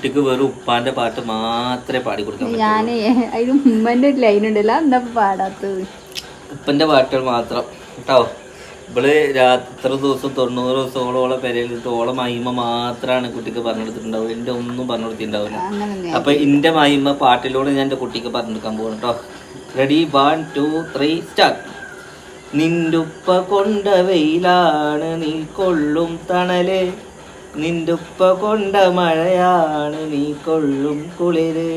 കുട്ടിക്ക് വെറും ഉപ്പാന്റെ പാട്ട് മാത്രമേ പാടി കൊടുക്കാൻ ഞാനേ അതിന് ഉമ്മന്റെ ഒരു ലൈൻ ഉണ്ടല്ലോ എന്താ പാടാത്തത്? ഉപ്പന്റെ പാട്ടുകൾ മാത്രം കേട്ടോ? ഇവൾ രാത്രി ദിവസം തൊണ്ണൂറ് ദിവസങ്ങളോളം പെരയിലിട്ട് ഓളെ മഹിമ മാത്രമാണ് കുട്ടിക്ക് പറഞ്ഞു കൊടുത്തിട്ടുണ്ടാവും എന്റെ ഒന്നും പറഞ്ഞു കൊടുത്തിട്ടുണ്ടാവില്ല. അങ്ങനെ അപ്പൊ എന്റെ മഹിമ പാട്ടിലൂടെ ഞാൻ എന്റെ കുട്ടിക്ക് പറഞ്ഞു കൊടുക്കാൻ പോകും കേട്ടോ? Ready one two three start നിന്റുപ്പ കൊണ്ട വെയിലാണ് നീ കൊള്ളും തണൽ. നിന്റുപ്പ കൊണ്ട മഴയാണ് നീ കൊള്ളും കുളിര്.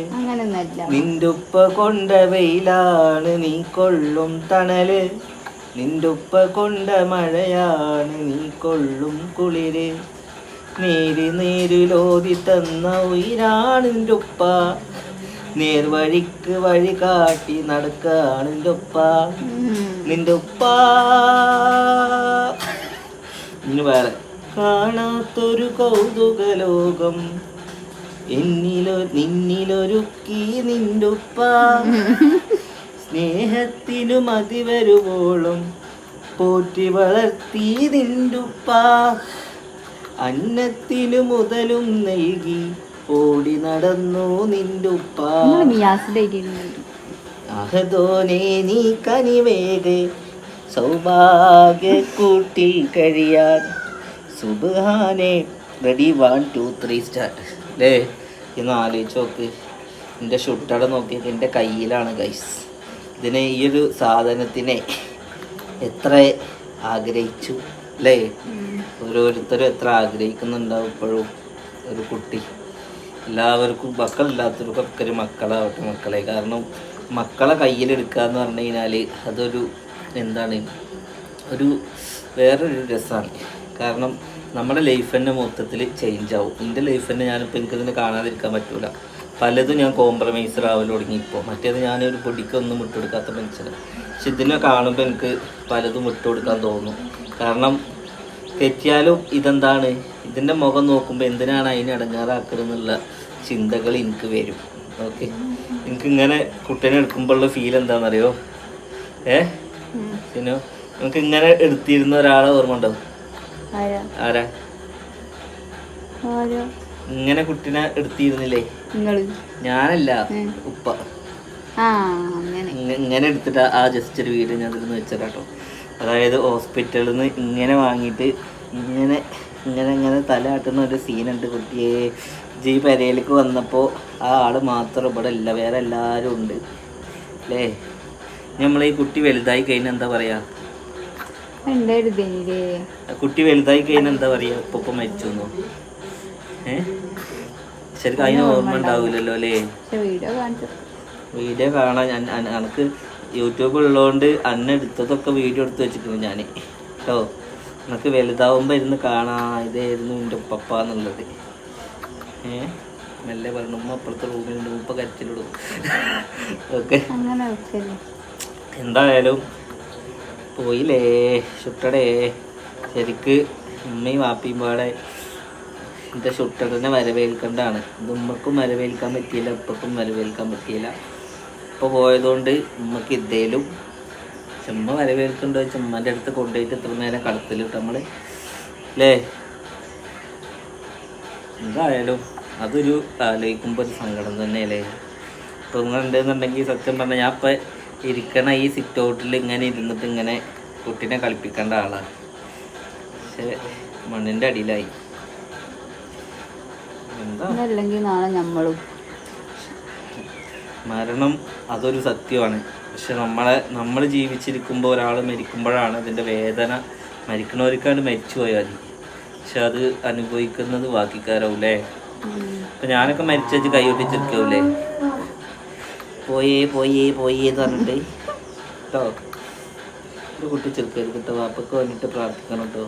നിന്റുപ്പ കൊണ്ട വെയിലാണ് നീ കൊള്ളും തണൽ. നിന്റുപ്പ കൊണ്ട മഴയാണ് നീ കൊള്ളും കുളിര്. നേര് നേരിലോതി തന്ന ഉയരാണ് ഉപ്പ നേർവഴിക്ക് വഴി കാട്ടി നടക്കാണ് ഉപ്പ നിന്റുപ്പ. ഇനി വേറെ. കാണാത്തൊരു കൗതുക ലോകം എന്നിലോ നിന്നിലൊരുക്കി നിന്റുപ്പ. സ്നേഹത്തിനു മതി വരുവോളും പോറ്റി വളർത്തി നിന്റുപ്പ. അന്നത്തിനു മുതലും നൽകി ഓടി നടന്നു നിന്റുപ്പ. അഹദോനെ നീ കനിവേകെ. സൗഭാഗ്യ കൂട്ടി കഴിയാൻ സുബാനെ ready one two three start അല്ലേ ഇന്ന് ആലോചിച്ച് നോക്ക്. എന്റെ ഷുട്ടട നോക്കിയത് എന്റെ കയ്യിലാണ് ഗൈസ് ഇതിനെ ഈ ഒരു സാധനത്തിനെ എത്ര ആഗ്രഹിച്ചു അല്ലേ? ഓരോരുത്തരും എത്ര ആഗ്രഹിക്കുന്നുണ്ടാവും ഇപ്പോഴും ഒരു കുട്ടി. എല്ലാവർക്കും മക്കളില്ലാത്തവർക്കൊക്കെ ഒരു മക്കളാവട്ടെ മക്കളെ. കാരണം മക്കളെ കയ്യിലെടുക്കുക എന്ന് പറഞ്ഞു കഴിഞ്ഞാൽ അതൊരു എന്താണ്? ഒരു വേറൊരു രസമാണ് കാരണം നമ്മുടെ ലൈഫ് തന്നെ മൊത്തത്തിൽ ചേഞ്ച് ആവും. എന്റെ ലൈഫ് തന്നെ ഞാനിപ്പോൾ എനിക്കതിനെ കാണാതിരിക്കാൻ പറ്റൂല. പലതും ഞാൻ കോംപ്രമൈസ് ആവൽ തുടങ്ങി ഇപ്പോൾ മറ്റേത് ഞാനൊരു പൊടിക്കൊന്നും വിട്ടുകൊടുക്കാത്ത മനുഷ്യനാണ് പക്ഷെ ഇതിനെ കാണുമ്പോൾ എനിക്ക് പലതും വിട്ടുകൊടുക്കാൻ തോന്നും. കാരണം തെറ്റിയാലും ഇതെന്താണ്? ഇതിന്റെ മുഖം നോക്കുമ്പോൾ എന്തിനാണ് അതിനെ അടങ്ങാറാക്കണമെന്നുള്ള ചിന്തകൾ എനിക്ക് വരും. ഓക്കെ എനിക്ക് ഇങ്ങനെ കുട്ടീനെ എടുക്കുമ്പോഴുള്ള ഫീൽ എന്താണെന്നറിയോ? ഏ? പിന്നെ നമുക്ക് ഇങ്ങനെ എടുത്തിരുന്ന ഒരാളെ ഓർമ്മ ഉണ്ടാവും ആരാ? ഇങ്ങനെ കുട്ടിനെ എടുത്തിരുന്നില്ലേ? ഞാനല്ല ഉപ്പ. ഇങ്ങനെ എടുത്തിട്ട് ആ ജസ്റ്റ് ഒരു വീഡിയോ ഞാൻ ഇതിൽ വെച്ചതാട്ടോ. അതായത് ഹോസ്പിറ്റലിൽ നിന്ന് ഇങ്ങനെ വാങ്ങിയിട്ട് ഇങ്ങനെ ഇങ്ങനെ ഇങ്ങനെ തല ആട്ടുന്ന ഒരു സീനുണ്ട് കുട്ടിയെ. ജി പെരയിലേക്ക് വന്നപ്പോൾ ആ ആൾ മാത്രം ഇവിടെ ഇല്ല വേറെ എല്ലാവരും ഉണ്ട്. അല്ലേ നമ്മൾ ഈ കുട്ടി വലുതായി കഴിഞ്ഞാൽ എന്താ പറയാ? ഇതില്ലേ കുട്ടി വലുതായി കഴിഞ്ഞാൽ എന്താ പറയാ ഉപ്പ ഉപ്പ മരിച്ചു ശരിക്കും അതിന് ഓർമ്മ ഉണ്ടാവില്ലല്ലോ അല്ലേ? വീഡിയോ കാണാൻ ഞാൻ എനിക്ക് യൂട്യൂബ് ഉള്ളതുകൊണ്ട് അന്ന എടുത്തതൊക്കെ വീഡിയോ എടുത്ത് വെച്ചിട്ടുണ്ട് ഞാൻ കേട്ടോ? എനിക്ക് വലുതാവുമ്പോൾ ഇരുന്ന് കാണാ ഇതായിരുന്നു എന്റെ ഉപ്പപ്പ എന്നുള്ളത്. ഏ? മെല്ലെ പറഞ്ഞു ഉമ്മ അപ്പുറത്തെ റൂമിലുണ്ട് ഉപ്പ കരച്ചിലിടും. ഓക്കെ എന്തായാലും പോയില്ലേ? ഷുട്ടടേ ശരിക്ക് ഉമ്മയും വാപ്പിയും പാടെ എന്റെ ചുട്ടടനെ വരവേൽക്കേണ്ടതാണ്. ഇത് ഉമ്മക്കും വരവേൽക്കാൻ പറ്റിയില്ല ഉപ്പക്കും വരവേൽക്കാൻ പറ്റിയില്ല. ഇപ്പോൾ പോയതുകൊണ്ട് ഉമ്മക്ക് ഇതേലും ചുമ്മ വരവേൽക്കണ്ടോ ചുമ്മന്റെ അടുത്ത് കൊണ്ടുപോയിട്ട് ഇത്ര നേരം കടത്തിലിട്ട് നമ്മൾ അല്ലേ എന്തായാലും അതൊരു ആലോചിക്കുമ്പോൾ ഒരു സങ്കടം തന്നെയല്ലേ? ഇപ്പം നിങ്ങളുണ്ടെന്നുണ്ടെങ്കിൽ സത്യം പറഞ്ഞാൽ ഞാൻ ഇപ്പം ഇരിക്കണ ഈ സിറ്റ് ഔട്ടിൽ ഇങ്ങനെ ഇരുന്നിട്ട് ഇങ്ങനെ കുട്ടീനെ കളിപ്പിക്കേണ്ട ആളാണ് പക്ഷെ മണ്ണിന്റെ അടിയിലായി. നാളെ നമ്മളും. മരണം അതൊരു സത്യമാണ്. പക്ഷെ നമ്മളെ നമ്മൾ ജീവിച്ചിരിക്കുമ്പോൾ ഒരാൾ മരിക്കുമ്പോഴാണ് അതിന്റെ വേദന. മരിക്കണവർക്കാണ്ട് മരിച്ചു പോയാൽ മതി. പക്ഷെ അത് അനുഭവിക്കുന്നത് ബാക്കിക്കാരാവൂലേ അപ്പം ഞാനൊക്കെ മരിച്ചു കൈ ഒട്ടിച്ചിരിക്കാവൂലേ? പോയേ പോയേ പോയേ എന്ന് പറഞ്ഞിട്ട് കേട്ടോ ഒരു കുട്ടി ചെറുക്കരുത് കേട്ടോ വാപ്പക്ക് വന്നിട്ട് പ്രാർത്ഥിക്കണം കേട്ടോ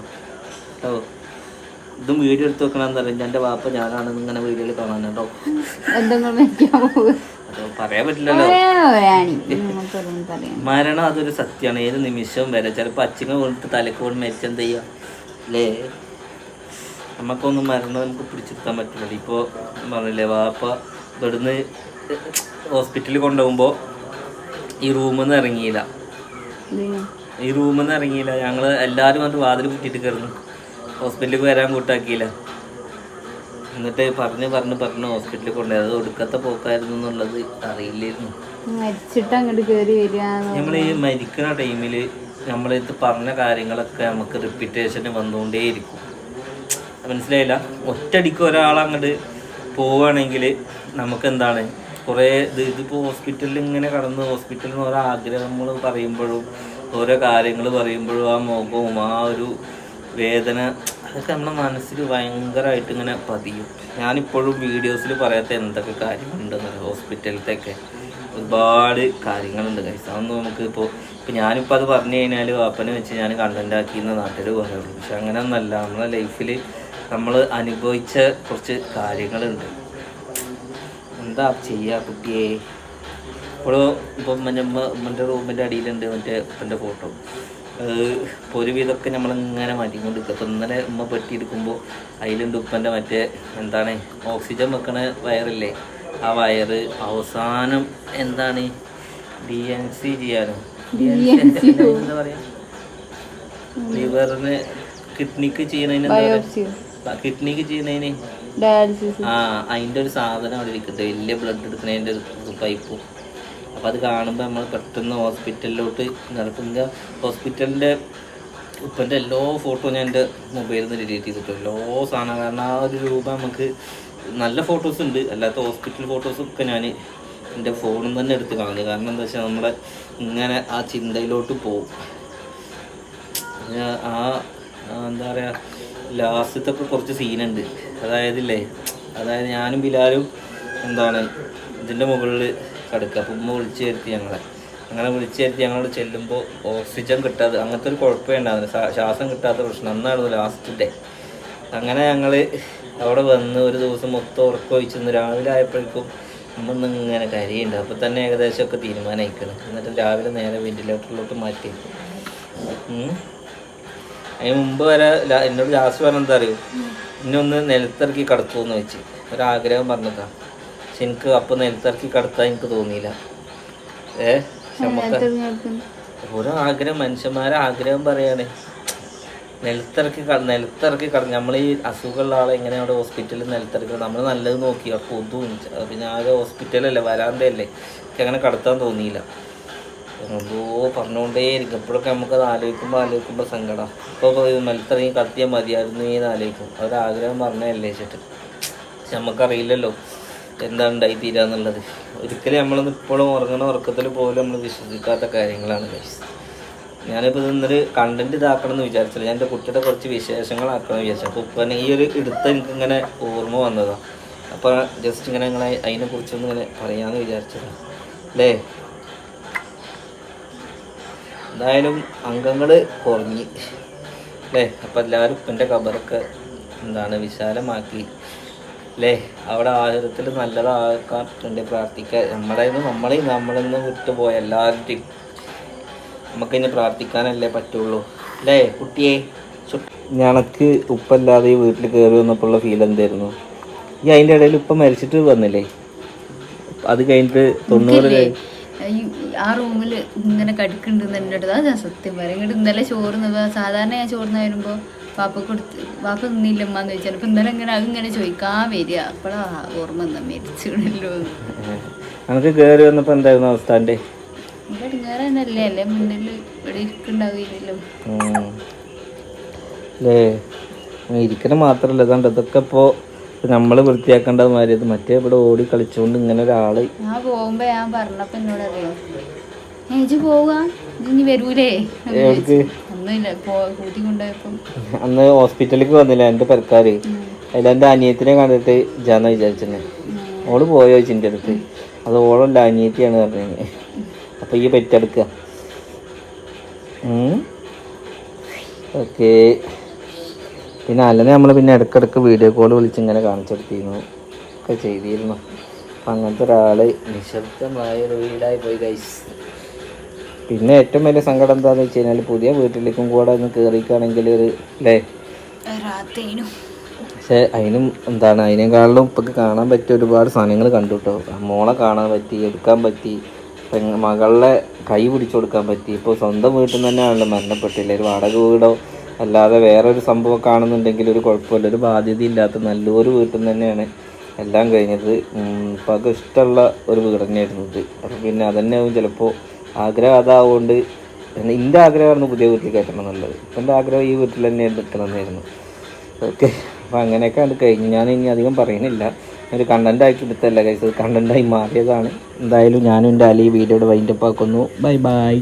കേട്ടോ ഇതും വീഡിയോ എടുത്ത് വെക്കണമെന്ന് പറഞ്ഞു എന്റെ വാപ്പ ഞാനാണെന്ന് ഇങ്ങനെ വീഡിയോയിൽ കാണാൻ കേട്ടോ പറയാൻ പറ്റില്ലല്ലോ. മരണം അതൊരു സത്യമാണ്. ഏത് നിമിഷവും വരെ. ചിലപ്പോൾ അച്ഛനെ കൊണ്ടിട്ട് തലക്ക് കൊണ്ട് മരിച്ചെന്ത് ചെയ്യുക അല്ലേ നമുക്കൊന്നും മരണം നമുക്ക് പിടിച്ചെടുക്കാൻ പറ്റില്ല ഇപ്പോൾ പറഞ്ഞില്ലേ വാപ്പ ഇവിടുന്ന് ഹോസ്പിറ്റലിൽ കൊണ്ടുപോകുമ്പോൾ ഈ റൂമിൽ നിന്ന് ഇറങ്ങിയില്ല ഈ റൂമിൽ നിന്ന് ഇറങ്ങിയില്ല. ഞങ്ങൾ എല്ലാവരും വന്നിട്ട് വാതിൽ കുത്തിയിട്ട് കയറുന്നു. ഹോസ്പിറ്റലിൽ വരാൻ കൂട്ടാക്കിയില്ല. എന്നിട്ട് പറഞ്ഞ് പറഞ്ഞ് പറഞ്ഞ് ഹോസ്പിറ്റലിൽ കൊണ്ടുപോയത് ഒടുക്കത്തെ പോക്കായിരുന്നു എന്നുള്ളത് അറിയില്ലായിരുന്നു. മരിച്ചിട്ട് അങ്ങോട്ട് കയറി വരിക നമ്മൾ ഈ മരിക്കുന്ന ടൈമിൽ നമ്മളിത് പറഞ്ഞ കാര്യങ്ങളൊക്കെ നമുക്ക് റിപ്പീറ്റേഷൻ വന്നുകൊണ്ടേയിരിക്കും മനസ്സിലായില്ല? ഒറ്റടിക്ക് ഒരാൾ അങ്ങോട്ട് പോവുകയാണെങ്കിൽ നമുക്ക് എന്താണ് കുറേ ഇത് ഇതിപ്പോൾ ഹോസ്പിറ്റലിൽ ഇങ്ങനെ കടന്ന് ഹോസ്പിറ്റലിൽ ഓരോ ആഗ്രഹങ്ങൾ പറയുമ്പോഴും ഓരോ കാര്യങ്ങൾ പറയുമ്പോഴും ആ മുഖവും ആ ഒരു വേദന അതൊക്കെ നമ്മുടെ മനസ്സിൽ ഭയങ്കരമായിട്ട് ഇങ്ങനെ പതിയും. ഞാനിപ്പോഴും വീഡിയോസിൽ പറയാത്ത എന്തൊക്കെ കാര്യങ്ങളുണ്ടെന്ന് ഹോസ്പിറ്റലത്തെയൊക്കെ ഒരുപാട് കാര്യങ്ങളുണ്ട് കൈസ് അതൊന്നും നമുക്ക് ഇപ്പോൾ ഇപ്പം ഞാനിപ്പോൾ അത് പറഞ്ഞു കഴിഞ്ഞാൽ വാപ്പനെ വെച്ച് ഞാൻ കണ്ടന്റ് ആക്കിയെന്ന് നാട്ടിൽ പറയുള്ളൂ. പക്ഷെ അങ്ങനെയൊന്നല്ല നമ്മളെ ലൈഫിൽ നമ്മൾ അനുഭവിച്ച കുറച്ച് കാര്യങ്ങളുണ്ട്. എന്താ ചെയ്യുക കുട്ടിയെ? ഇപ്പോൾ ഇപ്പം മറ്റേ ഉമ്മന്റെ റൂമിന്റെ അടിയിലുണ്ട് മറ്റേ ഉപ്പന്റെ ഫോട്ടോ. ഇപ്പോൾ ഒരുവിധമൊക്കെ നമ്മളിങ്ങനെ മാറ്റിക്കൊണ്ട് ഇപ്പം ഇന്നലെ ഉമ്മ പെട്ടിയെടുക്കുമ്പോൾ അതിലുണ്ട് ഉപ്പന്റെ മറ്റേ എന്താണ് ഓക്സിജൻ വെക്കണ വയറില്ലേ? ആ വയറ് അവസാനം എന്താണ്? ഡി എൻ സി ചെയ്യാനോ? എന്താ പറയുക ലിവറിന് കിഡ്നിക്ക് ചെയ്യണതിന് എന്താ ബയോപ്സിയോ പറയാ കിഡ്നിക്ക് ചെയ്യുന്നതിന്? ഡയാലിസിസ്. ആ അതിന്റെ ഒരു സാധനം അവിടെ ഇരിക്കുന്നത് വലിയ ബ്ലഡ് എടുക്കുന്നതിന്റെ ഒരു പൈപ്പും അപ്പോൾ അത് കാണുമ്പോൾ നമ്മൾ പെട്ടെന്ന് ഹോസ്പിറ്റലിലോട്ട് നടക്കുന്ന ഹോസ്പിറ്റലിന്റെ ഉപ്പന്റെ എല്ലാ ഫോട്ടോ ഞാൻ എന്റെ മൊബൈലിൽ നിന്ന് ഡിലീറ്റ് ചെയ്തിട്ടു എല്ലാ സാധനം കാരണം ആ ഒരു രൂപ നമുക്ക് നല്ല ഫോട്ടോസ് ഉണ്ട്. അല്ലാത്ത ഹോസ്പിറ്റൽ ഫോട്ടോസും ഒക്കെ ഞാൻ എന്റെ ഫോണിൽ നിന്ന് തന്നെ എടുത്ത് കളഞ്ഞു. കാരണം എന്താ വെച്ചാൽ നമ്മളെ ഇങ്ങനെ ആ ചിന്തയിലോട്ട് പോകും. ആ എന്താ പറയുക ലാസ്റ്റത്തൊക്കെ കുറച്ച് സീനുണ്ട്. അതായത് ഇല്ലേ അതായത് ഞാനും ബിലാലും എന്താണ് ഇതിന്റെ മുകളിൽ കിടക്കുക അപ്പം ഉമ്മ വിളിച്ചു വരുത്തി ഞങ്ങളെ. അങ്ങനെ വിളിച്ചു ചേർത്തി ഞങ്ങളോട് ചെല്ലുമ്പോൾ ഓക്സിജൻ കിട്ടാതെ അങ്ങനത്തെ ഒരു കുഴപ്പമേ ഉണ്ടായിരുന്നു ശ്വാസം കിട്ടാത്ത പ്രശ്നം. അന്നായിരുന്നു ലാസ്റ്റ് ഡേ അങ്ങനെ ഞങ്ങൾ അവിടെ വന്ന് ഒരു ദിവസം മൊത്തം ഉറക്കം ഒഴിച്ചെന്ന് രാവിലെ ആയപ്പോഴേക്കും അമ്മ ഒന്ന് ഇങ്ങനെ കരയുണ്ട്. അപ്പോൾ തന്നെ ഏകദേശമൊക്കെ തീരുമാനമായിക്കണം എന്നിട്ട് രാവിലെ നേരെ വെന്റിലേറ്ററിലോട്ട് മാറ്റി. അതിന് മുമ്പ് വരെ എന്നോട് ലാസ്റ്റ് പറഞ്ഞ എന്താ അറിയൂ? എന്നെ ഒന്ന് നിലത്തിറക്കി കടത്തുമെന്ന് വെച്ച്. ഒരാഗ്രഹം പറഞ്ഞതാ. പക്ഷെ എനിക്ക് അപ്പം നിലത്തിറക്കി കടത്താൻ എനിക്ക് തോന്നിയില്ല. ഏ? ഓരോ ആഗ്രഹം മനുഷ്യന്മാരെ ആഗ്രഹം പറയാണ്. നിലത്തിറക്കി നിലത്തിറക്കി കട നമ്മൾ ഈ അസുഖമുള്ള ആളെ എങ്ങനെ അവിടെ ഹോസ്പിറ്റലിൽ നിലത്തിറക്കി നമ്മൾ നല്ലത് നോക്കി. കൊതും പിന്നെ ആകെ ഹോസ്പിറ്റലല്ലേ വരാന്തയല്ലേ. എനിക്ക് അങ്ങനെ കടത്താൻ തോന്നിയില്ല. എന്തോ പറഞ്ഞുകൊണ്ടേ ഇരിക്കും. നമുക്ക് നമുക്കത് ആലോചിക്കുമ്പോൾ ആലോചിക്കുമ്പോൾ സങ്കടം. ഇപ്പോൾ മത്സരം കത്തിയാൽ മതിയായിരുന്നു എന്ന് ആലോചിക്കും. അവരാഗ്രഹം പറഞ്ഞതല്ലേ വെച്ചിട്ട്. പക്ഷെ നമുക്കറിയില്ലല്ലോ എന്താ ഉണ്ടായി തീരാന്നുള്ളത് ഒരിക്കലും നമ്മളൊന്നും ഇപ്പോഴും ഉറങ്ങണ ഉറക്കത്തിൽ പോലും നമ്മൾ വിശ്വസിക്കാത്ത കാര്യങ്ങളാണ് ഗൈസ് ഞാനിപ്പോൾ ഇന്നൊരു കണ്ടന്റ് ഇതാക്കണം എന്ന് വിചാരിച്ചില്ല. ഞാൻ എന്റെ കുട്ടിയുടെ കുറച്ച് വിശേഷങ്ങളാക്കണം എന്ന് വിചാരിച്ചു. അപ്പോൾ ഇപ്പം ഈ ഒരു എടുത്ത എനിക്ക് ഇങ്ങനെ ഓർമ്മ വന്നതാണ് അപ്പോൾ ജസ്റ്റ് ഇങ്ങനെ നിങ്ങളെ അതിനെക്കുറിച്ചൊന്നും ഇങ്ങനെ പറയാമെന്ന് വിചാരിച്ചതാണ് അല്ലേ? എന്തായാലും അംഗങ്ങൾ കുറഞ്ഞ്. അല്ലേ അപ്പം എല്ലാവരും ഇപ്പന്റെ കബറൊക്കെ എന്താണ് വിശാലമാക്കി. അല്ലേ അവിടെ ആഹാരത്തിൽ നല്ലതാക്കാൻ വേണ്ടി പ്രാർത്ഥിക്കുക നമ്മുടെ നമ്മളെ നമ്മളിന്ന് വിട്ടുപോയ എല്ലാവരുടെയും നമുക്കിനി പ്രാർത്ഥിക്കാനല്ലേ പറ്റുള്ളൂ. അല്ലേ കുട്ടിയെ? ഞണക്ക് ഉപ്പല്ലാതെ ഈ വീട്ടിൽ കയറി വന്നപ്പോഴുള്ള ഫീൽ എന്തായിരുന്നു? ഈ അതിന്റെ ഇടയിൽ ഉപ്പ മരിച്ചിട്ട് വന്നില്ലേ? അത് കഴിഞ്ഞിട്ട് തൊണ്ണൂറ് കഴിഞ്ഞ് ഈ ആ റൂമിൽ ഇങ്ങനെ കടുക്കുന്നുണ്ടെന്ന് എന്റെ അടുത്ത് അത് ഞാൻ സത്യം പറയും. ഇങ്ങോട്ട് ഇന്നലെ ചോറുന്നത്. സാധാരണ ഞാൻ ചോറുന്ന വരുമ്പോൾ പാപ്പ കൊടുത്ത് പാപ്പ എന്ന് ചോദിച്ചാൽ അപ്പം ഇന്നലെ ഇങ്ങനെ അതിങ്ങനെ ചോദിക്കാൻ വരിക. അപ്പോഴാ ഓർമ്മ എന്നാ മരിച്ചിടല്ലോ നമുക്ക് കയറി വന്നപ്പോൾ എന്തായിരുന്നു അവസ്ഥ എന്റെ തന്നെയല്ലേ അല്ലേ മുന്നിൽ ഇവിടെ ഇരിക്കുന്നുണ്ടാവില്ലല്ലോ ഇരിക്കണം മാത്രല്ല. ഇതൊക്കെ ഇപ്പോൾ നമ്മൾ വൃത്തിയാക്കേണ്ട മാതിരി മറ്റേ ഇവിടെ ഓടി കളിച്ചുകൊണ്ട് ഇങ്ങനെ ഒരാൾ ഞാൻ പോകുമ്പോ ഞാൻ പറഞ്ഞപ്പോ എന്നോട് അറിയോ? ഏജ് പോവാ? ഇത് ഇനി വരൂലേ? എന്ന് എവിടേക്ക്? ഒന്നുമില്ല കൂട്ടി കൊണ്ടുപോയപ്പം. അന്ന് ഹോസ്പിറ്റലിലേക്ക് വന്നില്ല എന്റെ പെരക്കാർ അതിൽ എന്റെ അനിയത്തിനെ കണ്ടിട്ട് ജാന്ന വിചാരിച്ചെന്നെ. ഓൾ പോയോ ചിന്റെ അടുത്ത്? അത് ഓളല്ല അനിയത്തിയാണ് പറഞ്ഞത് അപ്പൊ ഈ പെറ്റെടുക്കുക ഓക്കെ. പിന്നെ അല്ലെങ്കിൽ നമ്മൾ പിന്നെ ഇടയ്ക്കിടയ്ക്ക് വീഡിയോ കോൾ വിളിച്ച് ഇങ്ങനെ കാണിച്ചെടുത്തിരുന്നു. ഒക്കെ ചെയ്തിരുന്നു. അപ്പം അങ്ങനത്തെ ഒരാൾ നിശബ്ദമായ ഒരു വീടായി പോയി കൈസ് പിന്നെ ഏറ്റവും വലിയ സങ്കടം എന്താണെന്ന് വെച്ച് കഴിഞ്ഞാൽ പുതിയ വീട്ടിലേക്കും കൂടെ ഒന്ന് കയറിക്കുകയാണെങ്കിൽ ഒരു അല്ലേ പക്ഷേ അതിനും എന്താണ് അതിനേക്കാളിലും ഇപ്പം കാണാൻ പറ്റിയ ഒരുപാട് സാധനങ്ങൾ കണ്ടു കേട്ടോ മോളെ കാണാൻ പറ്റി എടുക്കാൻ പറ്റി മകളെ മകളുടെ കൈ പിടിച്ചു കൊടുക്കാൻ പറ്റി. ഇപ്പോൾ സ്വന്തം വീട്ടിൽ നിന്ന് തന്നെയാണല്ലോ മരണപ്പെട്ടില്ല? ഒരു വാടക വീടോ അല്ലാതെ വേറൊരു സംഭവം കാണുന്നുണ്ടെങ്കിൽ ഒരു കുഴപ്പമില്ല. ഒരു ബാധ്യതയില്ലാത്ത നല്ലൊരു വീട്ടിൽ നിന്ന് തന്നെയാണ് എല്ലാം കഴിഞ്ഞത്. ഉപ്പാക്ക് ഇഷ്ടമുള്ള ഒരു വീട് തന്നെയായിരുന്നു ഇത്. അപ്പം പിന്നെ അതന്നെയാവും ചിലപ്പോൾ ആഗ്രഹം അതാവുകൊണ്ട് എന്റെ ആഗ്രഹമായിരുന്നു പുതിയ വീട്ടിൽ കയറ്റണം എന്നുള്ളത്. ഇപ്പം എന്റെ ആഗ്രഹം ഈ വീട്ടിൽ തന്നെ നിൽക്കണം എന്നായിരുന്നു. ഓക്കെ. അപ്പോൾ അങ്ങനെയൊക്കെ അത് കഴിഞ്ഞു. ഞാൻ ഇനി അധികം പറയുന്നില്ല. ഒരു കണ്ടന്റ് ആക്കി എടുത്തല്ല കഴിച്ചത് കണ്ടന്റായി മാറിയതാണ്. എന്തായാലും ഞാനും എന്റെ അലി വീഡിയോയുടെ വൈൻഡപ്പ് ആക്കുന്നു. Bye bye